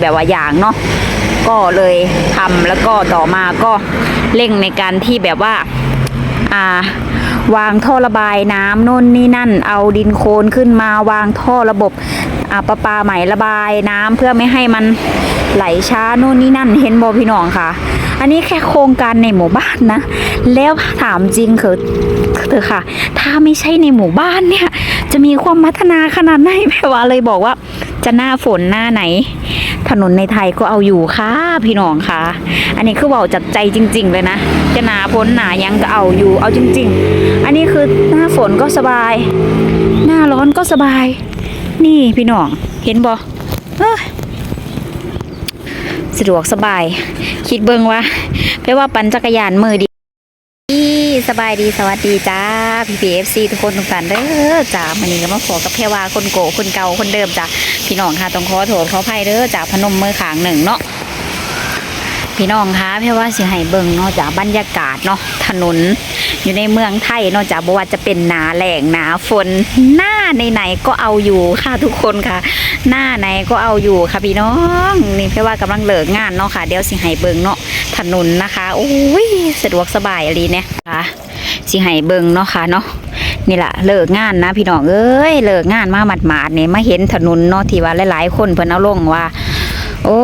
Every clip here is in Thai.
แบบว่าอย่างเนาะก็เลยทำแล้วก็ต่อมาก็เร่งในการที่แบบว่าอ่าวางท่อระบายน้ำน่นนี่นั่น เอาดินโคลนขึ้นมาวางท่อระบบอ่าประปาใหม่ระบายน้ำเพื่อไม่ให้มันไหลช้าโน่นนี่นั่นเห็นบอพี่น้องค่ะ อันนี้แค่โครงการในหมู่บ้านนะ แล้วถามจริงเถอะเถอค่ะ ถ้าไม่ใช่ในหมู่บ้านเนี่ย จะมีความพัฒนาขนาดไหนแม่ว่าเลยบอกว่า จะหน้าฝนหน้าไหน นนในไทยก็เอาอยู่ค่ะพี่น้องค่ะ อันนี้คือเบาจากใจจริง ๆ เลยนะ จะหนาพ้นหนายังก็เอาอยู่เอาจริง ๆ อันนี้คือหน้าฝนก็สบาย หน้าร้อนก็สบาย นี่พี่น้องเห็นบอสะดวกสบาย คิดเบิงว่าแปลว่าปั่นจักรยานมือดี สบายดีสวัสดีจ้าพี่พีเอฟซีทุกคนทุกท่านเด้อจ้ามันนี้ก็มาขอกับแพรวาคนโกคนเก่าคนเดิมจ้าพี่น้องค่ะต้องขอโทษขออภัยเด้อจ้าพนมมือขางหนึ่งเนาะ พี่น้องคะแพรว่าสิให้เบิ่งเนาะจากบรรยากาศเนาะถนนอยู่ในเมืองไทยเนาะจากบว่าจะเป็นหนาแหลงหนาฝนหน้าไหนๆก็เอาอยู่ค่ะทุกคนค่ะ หน้าไหนก็เอาอยู่ค่ะพี่น้องนี่แพรว่ากำลังเลิกงานเนาะค่ะเดี๋ยวสิให้เบิ่งเนาะถนนนะคะโอ้ยสะดวกสบายอะไรเนี่ยค่ะสิให้เบิงเนาะค่ะเนาะนี่แหละเลิกงานนะพี่น้องเอ้ยเลิกงานมาหมาดๆเนี่ยมาเห็นถนนเนาะที่ว่าหลายๆคนเพิ่นเอาลงว่า โอ้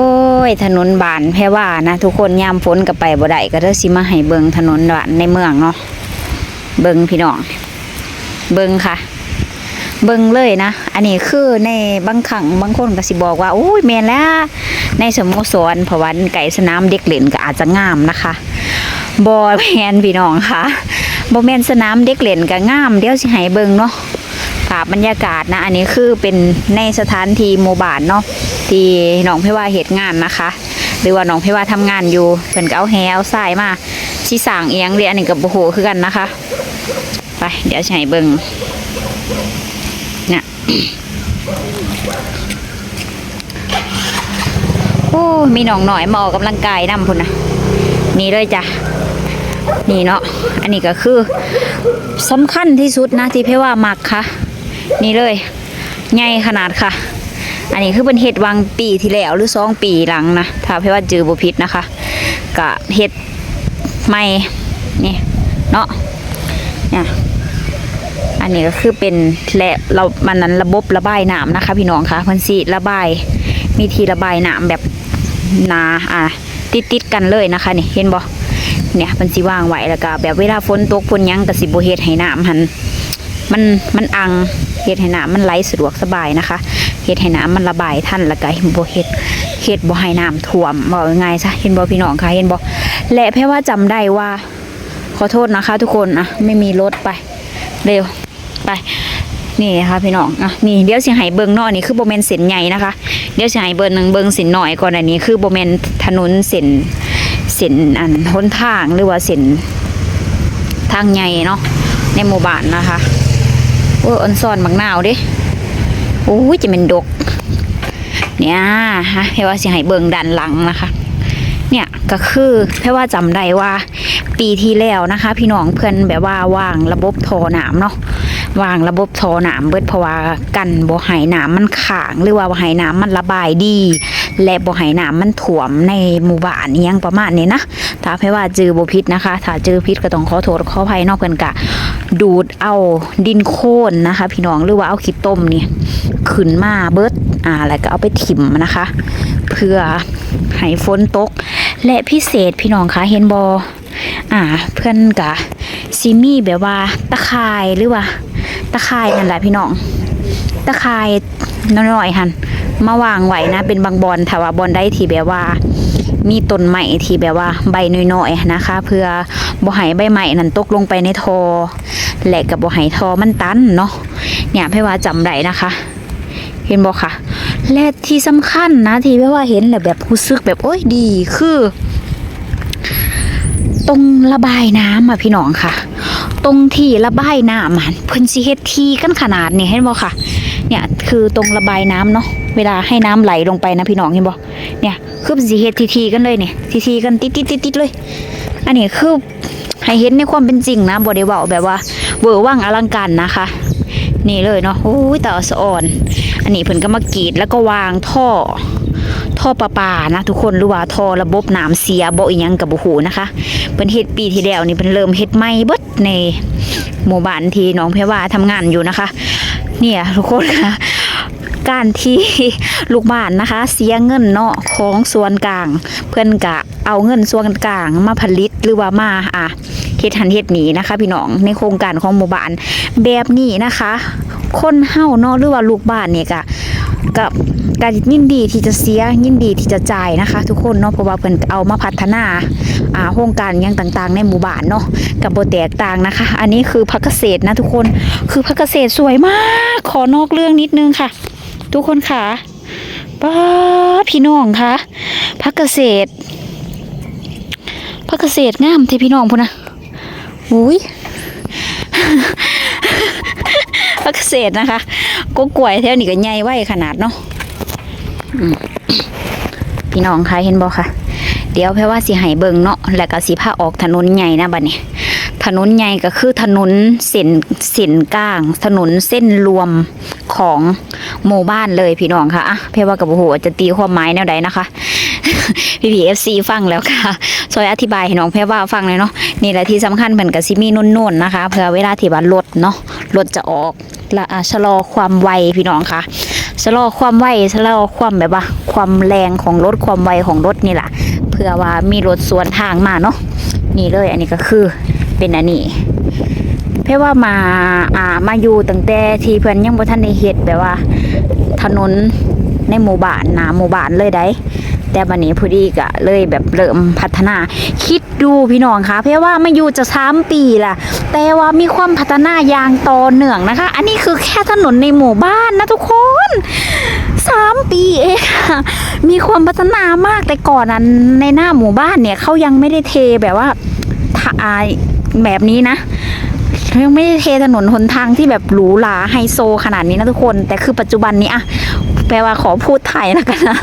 ย ถนนบานแพ่ว่านะ ทุกคนยามฝนกับไปบ่ได้ก็เด้อสิมาให้เบิงถนนบานในเมืองเนาะเบิงพี่น้อง เบิงค่ะ เบิงเลยนะ อันนี้คือในบางครั้งบางคนก็สิบอกว่าโอ้ยแม่นแล้ว ในสโมสรพราะว่าไก่สนามเด็กเล่นก็อาจจะงามนะคะบอแมนพี่น้องค่ะบอแมนสนามเด็กเล่นก็งาม เดี๋ยวสิให้เบิงเนาะ ภาพบรรยากาศนะ อันนี้คือเป็นในสถานที่หมู่บ้านเนาะที่น้องเพว่าเหตุงานนะคะ หรือว่าน้องเพว่าทำงานอยู่เพิ่นก็เอาแฮเอาทรายมาสิสางเอียงเรียอันนี้ก็บ่ฮู้คือกันนะคะ ไป เดี๋ยวให้เบิ่งเนี่ยโอ้มีน้องหน่อยมาออกกำลังกายนำพุ่นนะนี่เลยจ้ะนี่เนาะอันนี้ก็คือสำคัญที่สุดนะที่เพว่ามักค่ะ นี่เลยใหญ่ขนาดค่ะ อันนี้คือเป็นเห็ดวางปีที่แล้วหรือสองปีหลังนะถ้าเพว่าจือบุพิษนะคะกะเห็ดใหม่นี่เนาะเนี่ยอันนี้ก็คือเป็นและเรามันนั้นระบบระบายน้ำนะคะ พี่น้องคะมันสีระบายมีทีระบายน้ำแบบนาอะติดติดกันเลยนะคะนี่เห็นบ่เนี่ยมันสิว่างไว้แล้วก็แบบเวลาฝนตกฝนยังก็สิบ่เฮ็ดให้น้ำหัน มันมันอังเฮ็ดให้น้ำมันไหลสะดวกสบายนะคะเฮ็ดให้น้ำมันระบายทันล้วก็บ่เฮ็ดเฮ็ดบ่ให้น้ำท่วมบอกง่ายซะเห็นบ่พี่น้องคะเห็นบ่และแพ่ว่าจำได้ว่า ขอโทษนะคะ ทุกคนอะไม่มีรถไปเร็วไปนี่นะคะพี่น้องอะนี่เดี๋ยวสิให้เบิงนอันนี่คือโบเมนเส้นใหญ่นะคะเดี๋ยวสิให้เบิงหนึ่งเบิงเส้นหน่อยก่อนอันนี้คือโบเมนถนนเส้นเส้นอันหนทางหรือว่าเส้นทางใหญ่เนาะในหมู่บ้านนะคะ โอ้ยอันซ่อนบักนาวดิโอ้ยจะเป็นดก เนี่ยฮะให้ว่าสิให้เบิงด้านหลังนะคะ เนี่ยก็คือแค่ว่าจำได้ว่า ปีที่แล้วนะคะ พี่น้องเพื่อนแบบว่าวางระบบท่อน้ำเนาะวางระบบท่อน้ำเบิดเพราะว่ากันบ่ให้น้ำมันขางหรือว่าบ่ให้น้ำมันระบายดี และบ่ให้น้ำมันถ่วมในหมู่บ้านอิหยังประมาณนี้นะถ้าแพ่ว่าจือบ่ผิดนะคะ ถ้าจือผิดก็ต้องขอโทษขออภัยนอกเพิ่นกะ ดูดเอาดินโคลนนะคะ พี่น้องหรือว่าเอาขี้ต้มนี่ขึ้นมาเบิดอ่าแล้วก็เอาไปถิ่มนะคะ เพื่อให้ฝนตก และพิเศษพี่น้องคะเห็นบออ่า เพื่อนกะซิมีแบบว่าตะไคร่ายหรือว่า ตะไคร่ายนั่นแหละพี่น้อง ตะไคร่ายน้อยๆหัน มาวางไว้นะ เป็นบางบอลถ้าว่าบอลได้ที่แบบว่า มีต้นใหม่ที่แบบว่าใบน้อยๆนะคะ เพื่อบ่ให้ใบใหม่นั้นตกลงไปในทอแหละกับบ่ให้ทอมันตันเนาะเนี่ยพี่ว่าจำได้นะคะ เห็นบอกค่ะ และที่สำคัญนะ ที่แม่ว่าเห็นแล้วแบบรู้สึกแบบโอ้ยดีคือ ตรงระบายน้ำอะพี่น้องค่ะตรงที่ระบายน้ำมันเพิ่นสิเฮ็ดทีกันขนาดนี้เห็นบ่ค่ะ เนี่ยคือตรงระบายน้ำเนาะ เวลาให้น้ำไหลลงไปนะพี่น้องเห็นบ่เนี่ยคือสิเฮ็ดทีๆกันเลยเนี่ยทีๆกันติดๆๆๆเลย อันนี้คือให้เห็นในความเป็นจริงนะบ่ได้เว้าแบบว่าเวอร์ว่างอลังการนะคะ นี่เลยเนาะโอ้ยแต่สะอ่อน อันนี้เพิ่นก็มากรีดแล้วก็วางท่อ ท่อประปานะทุกคนหรือว่าท่อระบบน้ำเสียบ่อีหยังกับบ่ฮู้นะคะเพิ่นเฮ็ดปีที่แล้วนี่เพิ่นเริ่มเฮ็ดใหม่เบิดในหมู่บ้านที่น้องเพว่าทำงานอยู่นะคะ เนี่ยทุกคนค่ะ การที่ลูกบ้านนะคะ เสียเงินเนาะของส่วนกลาง เพื่อนกะเอาเงินส่วนกลางมาผลิตหรือว่ามาอะเฮ็ดหันเฮ็ดหนีนะคะ พี่น้องในโครงการของหมู่บ้านแบบนี้นะคะ คนเฮาเนาะหรือว่าลูกบ้านเนี่ยกะกับการยินดีที่จะเสียยินดีที่จะจ่ายนะคะ ทุกคนเนาะเพราะว่าเพิ่นเอามาพัฒนาอ่าโครงการยังต่างๆ ในหมู่บ้านเนาะกับโบแตกต่างนะคะ อันนี้คือพักเกษตรนะทุกคนคือพักเกษตรสวยมาก ขอนอกเรื่องนิดนึงค่ะ ทุกคนค่ะป้าพี่น้องค่ะพักเกษตรพักเกษตรงามเทพี่น้องพุ่นะอุ้ยพักเกษตรนะคะก็กล้วยแถวนี้ก็ใหญ่ไว้ขนาดเนาะพี่น้องคะเห็นบ่คะเดี๋ยวแพ่ว่าสิให้เบิ่งเนาะแล้วก็สิพาออกถนนใหญ่นะบัดนี้ ถนนใหญ่ก็คือถนนเส้นเส้นกลาง ถนนเส้นรวมของหมู่บ้านเลยพี่น้องค่ะอะเพราะว่ากับโอ้โหจะตีความหมายแนวใดนะคะพี่พีเอฟซีฟังแล้วค่ะซอยอธิบายให้น้องแพรว่าฟังเลยเนาะนี่แหละที่สำคัญเหมือนกับซิมีนุ่นๆนะคะเพื่อเวลาที่ว่ารถเนาะรถจะออกละอะชะลอความไวพี่น้องค่ะชะลอความไวชะลอความแบบว่า ความแรงของรถความไวของรถนี่แหละเพื่อว่ามีรถสวนทางมาเนาะนี่เลยอันนี้ก็คือ เป็นอันนี้เพราะว่ามาอ่ามาอยู่ตั้งแต่ที่เพื่อนยังบ่ทันได้เฮ็ดแบบว่า ถนนในหมู่บ้านหนาหมู่บ้านเลยได้แต่บันนี้พอดีก็เลยแบบเริ่มพัฒนา คิดดูพี่น้องคะเพราะว่ามาอยู่จะสามปีละแต่ว่ามีความพัฒนาอย่างต่อเนื่องนะคะ อันนี้คือแค่ถนนในหมู่บ้านนะทุกคนสามปีเองมีความพัฒนามากแต่ก่อนนั้นในหน้าหมู่บ้านเนี่ยเขายังไม่ได้เทแบบว่าทาอ่า แบบนี้นะยังไม่ได้เทถนนหนทางที่แบบหรูหราไฮโซขนาดนี้นะทุกคน แต่คือปัจจุบันนี้อะแปลว่าขอพูดไทยนะกันนะ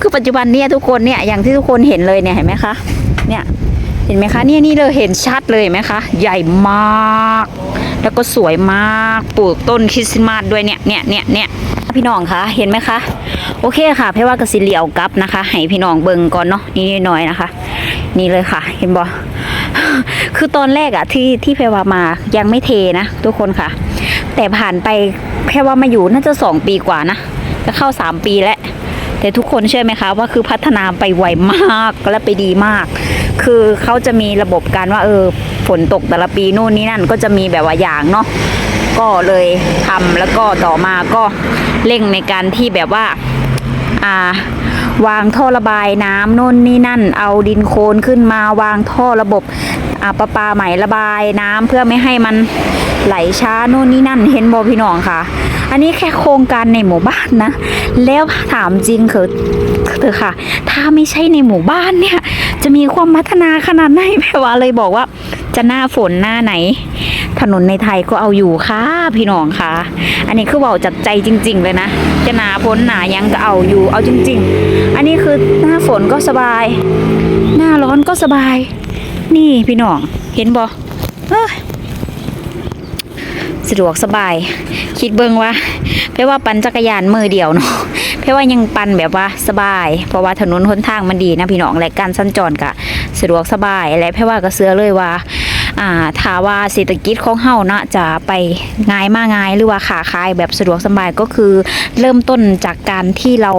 คือปัจจุบันเนี่ยทุกคนเนี่ยอย่างที่ทุกคนเห็นเลยเนี่ยเห็นไหมคะ เนี่ยเห็นไหมคะเนี่ยนี่เลยเห็นชัดเลยเห็นไหมคะ ใหญ่มาก แล้วก็สวยมากปลูกต้นคริสต์มาสด้วยเนี่ยเนี่ยเนี่ยเนี่ยพี่น้องคะเห็นไหมคะ โอเคค่ะเพราะว่ากสิเหลียวกับนะคะ ให้พี่น้องเบิ่งก่อนเนาะนี่น้อยนะคะ นี่เลยค่ะ เห็นบ่ คือตอนแรกอะที่ที่เพรวามายังไม่เทนะทุกคนค่ะ แต่ผ่านไปแค่ว่ามาอยู่น่าจะสองปีกว่านะจะเข้าสามปีแล้วแต่ทุกคนเชื่อไหมคะว่าคือพัฒนาไปไวมากและไปดีมาก คือเขาจะมีระบบการว่าเออฝนตกแต่ละปีนู่นนี่นั่นก็จะมีแบบว่าอย่างเนาะก็เลยทำแล้วก็ต่อมาก็เร่งในการที่แบบว่าอ่าวางท่อระบายน้ำโน่นนี่นั่น เอาดินโคลนขึ้นมาวางท่อระบบ ประปาใหม่ระบายน้ำเพื่อไม่ให้มันไหลช้าโน่นนี่นั่นเห็นบอพี่น้องค่ะ อันนี้แค่โครงการในหมู่บ้านนะ แล้วถามจริงคือเธอค่ะ ถ้าไม่ใช่ในหมู่บ้านเนี่ย จะมีความพัฒนาขนาดไหนแปลว่าเลยบอกว่า จะหน้าฝนหน้าไหน ถนนในไทยก็เอาอยู่ค่ะพี่น้องค่ะ อันนี้คือเบาจากใจจริง ๆ เลยนะ จะหนาพ้นหนายังก็เอาอยู่เอาจริง ๆ อันนี้คือหน้าฝนก็สบาย หน้าร้อนก็สบาย นี่พี่น้อง เห็นบ่เอ้ยสะดวกสบาย คิดเบิงว่าเพราะว่าปั่นจักรยานมือเดียวเนาะเพราะว่ายังปั่นแบบว่าสบาย เพราะว่าถนนหนทางมันดีนะพี่น้องและการสัญจรก็สะดวกสบาย และเพราะว่าก็เชื่อเลยว่าอ่าถ้าว่าเศรษฐกิจของเฮานะจะไปง่ายมากง่ายหรือว่าขาขายแบบสะดวกสบายก็คือเริ่มต้นจากการที่เรา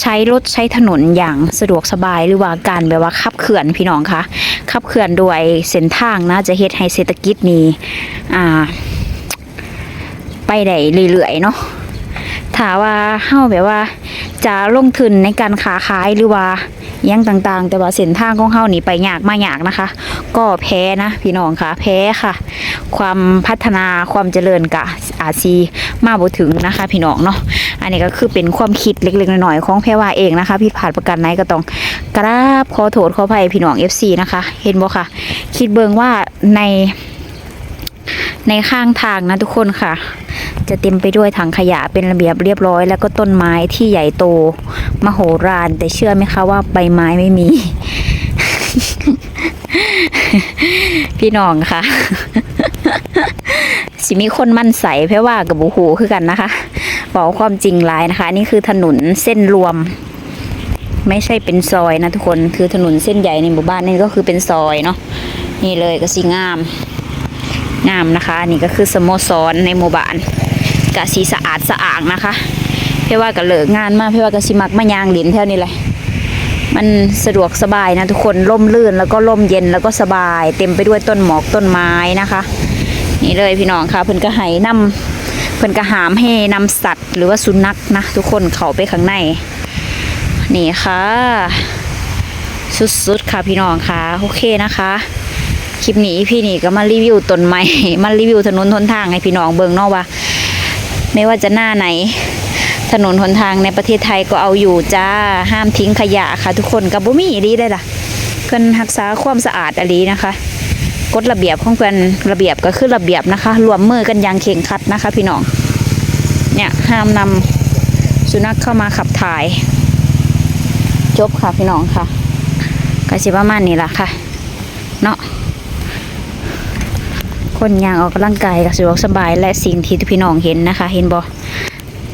ใช้รถใช้ถนนอย่างสะดวกสบายหรือว่าการแบบว่าขับเขื่อนพี่น้องคะขับเขื่อนด้วยเส้นทางนะจะเฮ็ดให้เศรษฐกิจนี้อ่า ไปได้เรื่อยๆเนาะถ้าว่าเฮาแบบว่าจะลงทุนในการค้าขายหรือว่ายังต่างๆ แต่ว่าเส้นทางของเฮานี่ไปยากมายากนะคะ ก็แพ้นะพี่น้องค่ะแพ้ค่ะ ความพัฒนาความเจริญกะอาซีมาบ่ถึงนะคะ พี่น้องเนาะ อันนี้ก็คือเป็นความคิดเล็กๆน้อยๆของแพรว่าเองนะคะผิดพลาดประการไหนก็ต้องกราบขอโทษขออภัยพี่น้อง FC นะคะ เห็นบ่ค่ะ คิดเบิงว่าในในข้างทางนะทุกคนค่ะ จะเต็มไปด้วยถังขยะเป็นระเบียบเรียบร้อย แล้วก็ต้นไม้ที่ใหญ่โตมโหฬารแต่เชื่อไหมคะว่าใบไม้ไม่มี พี่น้องค่ะ สิมีคนมั่นใสเพราะว่ากับบูหูคือกันนะคะ บอกความจริงหลายนะคะนี่คือถนนเส้นรวม ไม่ใช่เป็นซอยนะทุกคนคือถนนเส้นใหญ่ในหมู่บ้านนี่ก็คือเป็นซอยเนาะนี่เลยก็สีงาม งามนะคะนี่ก็คือสโมสรในหมู่บ้านกะสีสะอาดสะอาดนะคะเพี่ว่าก็เลิกงานมากพี่ว่าก็สิมักมายางหลินแถวนี้แหละมันสะดวกสบายนะทุกคนร่มรื่นแล้วก็ร่มเย็นแล้วก็สบาย เต็มไปด้วยต้นหมอกต้นไม้นะคะ นี่เลยพี่น้องค่ะเพิ่นก็ให้นำ เพิ่นก็หามให้นำสัตว์ หรือว่าสุนัขนะ ทุกคนเขาไปข้างใน นี่ค่ะ สุดๆค่ะพี่น้องค่ะ โอเคนะคะ คลิปนี้พี่นี่ก็มารีวิวต้นไม้มารีวิวถนนทนทางให้พี่น้องเบิ่งเนาะว่า ไม่ว่าจะหน้าไหน ถนนหนทางในประเทศไทยก็เอาอยู่จ้าห้ามทิ้งขยะค่ะ ทุกคนกับบุมีอีหลีได้ล่ะเพื่อนรักษาความสะอาดอหลีนะคะ กฎระเบียบของเพื่อนระเบียบก็คือระเบียบนะคะ รวมมือกันอย่างเข่งคัดนะคะ พี่น้อง เนี่ยห้ามนำสุนัขเข้ามาขับถ่าย จบค่ะพี่น้องค่ะก็สิประมาณนี้ละค่ะ เนาะคนยางออกกำลังกายก็สะดวกสบายและสิ่งที่พี่น้องเห็นนะคะ เห็นบอ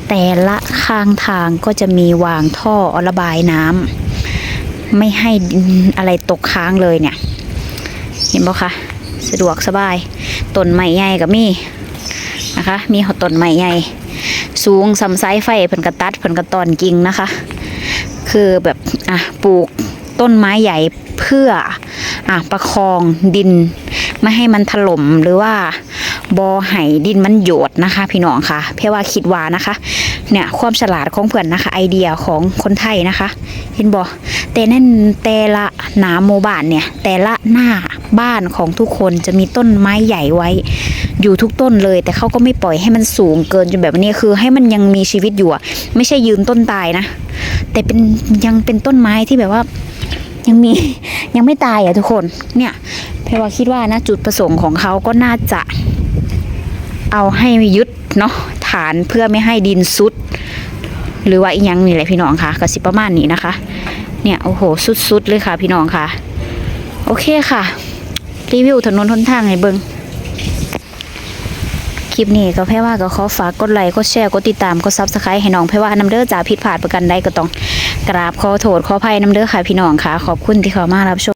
แต่ละข้างทางก็จะมีวางท่อระบายน้ำไม่ให้อะไรตกค้างเลยเนี่ย เห็นบอคะ สะดวกสบายต้นไม้ใหญ่กับมีนะคะ มีหต้นไม้ใหญ่สูงสำไซไฟเพิ่นกระตัดเพิ่นกระตอนกิ่งนะคะ คือแบบอะปลูกต้นไม้ใหญ่เพื่ออะประคองดิน ไม่ให้มันถล่มหรือว่าบอไห้ดินมันโยดนะคะ พี่น้องค่ะเพื่อว่าคิดว่านะคะ เนี่ยความฉลาดของเพื่อนนะคะ ไอเดียของคนไทยนะคะ เห็นบอ แต่นั่นแต่ละหนาโมบ้านเนี่ย แต่ละหน้าบ้านของทุกคนจะมีต้นไม้ใหญ่ไว้ อยู่ทุกต้นเลย แต่เขาก็ไม่ปล่อยให้มันสูงเกินจนแบบนี้คือ ให้มันยังมีชีวิตอยู่ไม่ใช่ยืนต้นตายนะ แต่เป็นยังเป็นต้นไม้ที่แบบว่ายังมียังไม่ตายอะทุกคนเนี่ยเพรว่าคิดว่านะจุดประสงค์ของเขาก็น่าจะ เอาให้ยึดเนาะฐานเพื่อไม่ให้ดินซุด หรือว่าอีกยังนี่แหละพี่น้องคะกสิประมาณนี้นะคะ เนี่ยโอ้โหสุดๆเลยค่ะ พี่น้องค่ะ โอเคค่ะ รีวิวถนนทนทางให้เบิงคลิปนี้ก็แพ่ว่าก็ขอฝากกดไลค์กดแชร์กดติดตามกดซับสไครต์ให้น้องแพ่ว่านำเด้อจ่าผิดพลาดประกันใดก็ต้อง กราบขอโทษขออภัยนำเด้อค่ะพี่น้องค่ะ ขอบคุณที่เข้ามารับชม